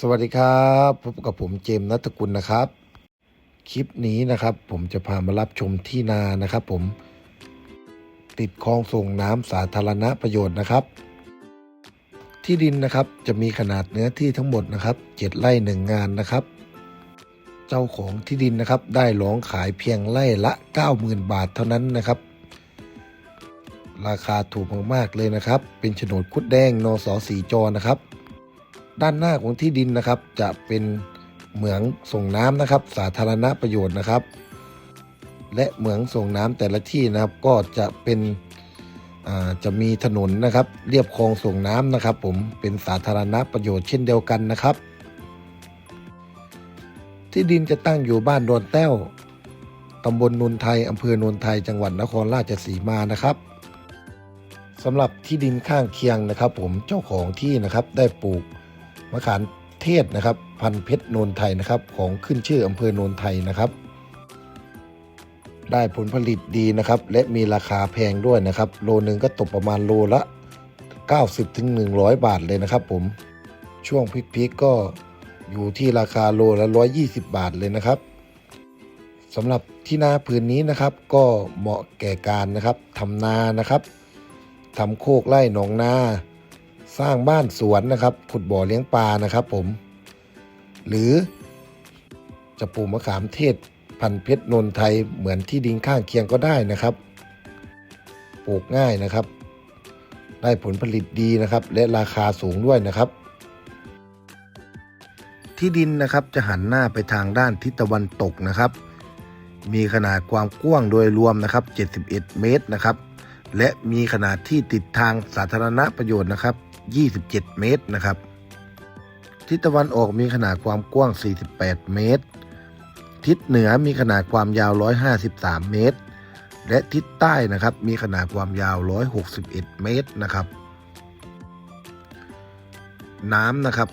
สวัสดีครับพบกับผมเจมส์นัทกุลนะครับ คลิปนี้นะครับ ผมจะพามารับชมที่นานะครับ ผม ติดคลองส่งน้ำสาธารณประโยชน์นะครับ ที่ดินนะครับจะมีขนาดเนื้อที่ทั้งหมดนะครับ7ไร่หนึ่งงานนะครับ เจ้าของที่ดินนะครับ ได้ร้องขายเพียงไร่ละ 90,000 บาทเท่านั้นนะครับ ราคาถูกมากๆเลยนะครับ เป็นโฉนดคุดแดงนสสีจอนะครับ ด้านหน้าของที่ดินนะครับ จะเป็นเหมืองส่งน้ำนะครับ สาธารณประโยชน์นะครับ และเหมืองส่งน้ำแต่ละที่นะครับ ก็จะเป็นจะมีถนนนะครับเรียบคลองส่งน้ำนะครับ ผมเป็นสาธารณประโยชน์เช่นเดียวกันนะครับ ที่ดินจะตั้งอยู่บ้านดอนแต้วตำบลนนไทยอำเภอนนไทยจังหวัดนครราชสีมานะครับสำหรับที่ดินข้างเคียงนะครับ ผมเจ้าของที่นะครับได้ปลูก มะขามเทศนะครับ พันเพชรโนนไทยนะครับ ของขึ้นชื่ออำเภอโนนไทยนะครับ ได้ผลผลิตดีนะครับ และมีราคาแพงด้วยนะครับ โลนึงก็ตกประมาณโลละ 90ถึง100 บาทเลยนะครับ ผมช่วงพีคๆก็อยู่ที่ราคาโลละ 120 บาทเลยนะครับสำหรับที่นาพื้นนี้นะครับ ก็เหมาะแก่การนะครับทำนานะครับทำโคกไร่หนองนา สร้างบ้านสวนนะครับขุดบ่อเลี้ยงปลานะครับ ผม หรือจะปลูกมะขามเทศ พันเพชรนนไทยเหมือนที่ดินข้างเคียงก็ได้นะครับ ปลูกง่ายนะครับ ได้ผลผลิตดีนะครับ และราคาสูงด้วยนะครับ ที่ดินนะครับจะหันหน้าไปทางด้านทิศตะวันตกนะครับ มีขนาดความกว้างโดยรวมนะครับ 71 เมตรนะครับ และมีขนาดที่ติดทางสาธารณประโยชน์นะครับ 27 เมตรนะครับ ทิศตะวันออกมีขนาดความกว้าง 48 เมตร ทิศเหนือมีขนาดความยาว 153 เมตร และทิศใต้นะครับมีขนาดความยาว 161 เมตรนะครับ น้ำนะครับ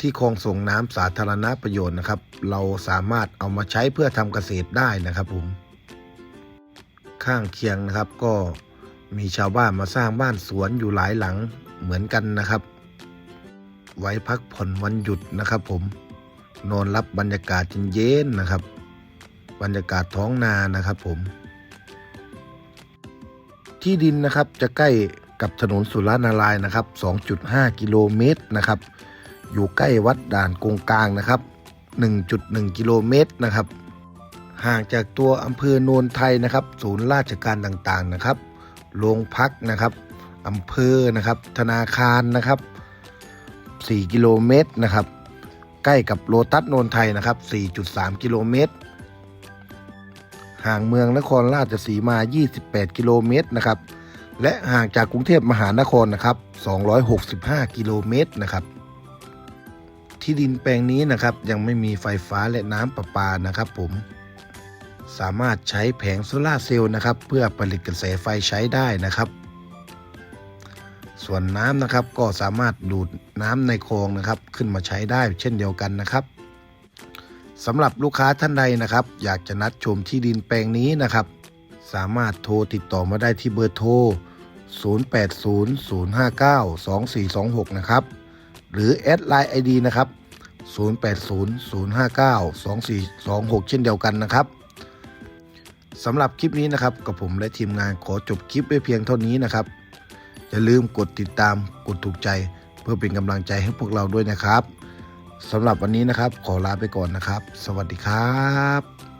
ที่คลองส่งน้ำสาธารณประโยชน์นะครับ เราสามารถเอามาใช้เพื่อทำเกษตรได้นะครับผมข้างเคียงนะครับก็มีชาวบ้านมาสร้างบ้านสวนอยู่หลายหลัง เหมือนกันนะครับ ไว้พักผ่อนวันหยุดนะครับ ผมนอนรับบรรยากาศเย็นๆนะครับ บรรยากาศท้องนานะครับ ผม ที่ดินนะครับจะใกล้กับถนนสุรานารายนะครับ 2.5 กิโลเมตรนะครับ อยู่ใกล้วัดด่านกงกลางนะครับ 1.1 กิโลเมตรนะครับ ห่างจากตัวอำเภอโนนไทยนะครับ ศูนย์ราชการต่างๆนะครับ โรงพักนะครับ อำเภอนะครับ ธนาคารนะครับ 4 กิโลเมตรนะครับ ใกล้กับโลตัสโนนไทยนะครับ 4.3 กิโลเมตร ห่างเมืองนครราชสีมา 28 กิโลเมตรนะครับ และห่างจากกรุงเทพมหานครนะครับ 265 กิโลเมตรนะครับที่ดินแปลงนี้นะครับยังไม่มีไฟฟ้าและน้ำประปานะครับ ผมสามารถใช้แผงโซลาเซลล์นะครับ เพื่อผลิตกระแสไฟใช้ได้นะครับ ส่วนน้ำนะครับก็สามารถดูดน้ำในคลองนะครับ ขึ้นมาใช้ได้เช่นเดียวกันนะครับสำหรับลูกค้าท่านใดนะครับ อยากจะนัดชมที่ดินแปลงนี้นะครับ สามารถโทรติดต่อมาได้ที่เบอร์โทร 0800592426 นะครับ หรือแอดไลน์ ID นะครับ 0800592426 เช่นเดียวกันนะครับสำหรับคลิปนี้นะครับกับผมและทีมงานขอจบคลิปไว้เพียงเท่านี้นะครับ อย่าลืมกดติดตามกดถูกใจ เพื่อเป็นกำลังใจให้พวกเราด้วยนะครับสำหรับวันนี้นะครับ ขอลาไปก่อนนะครับ สวัสดีครับ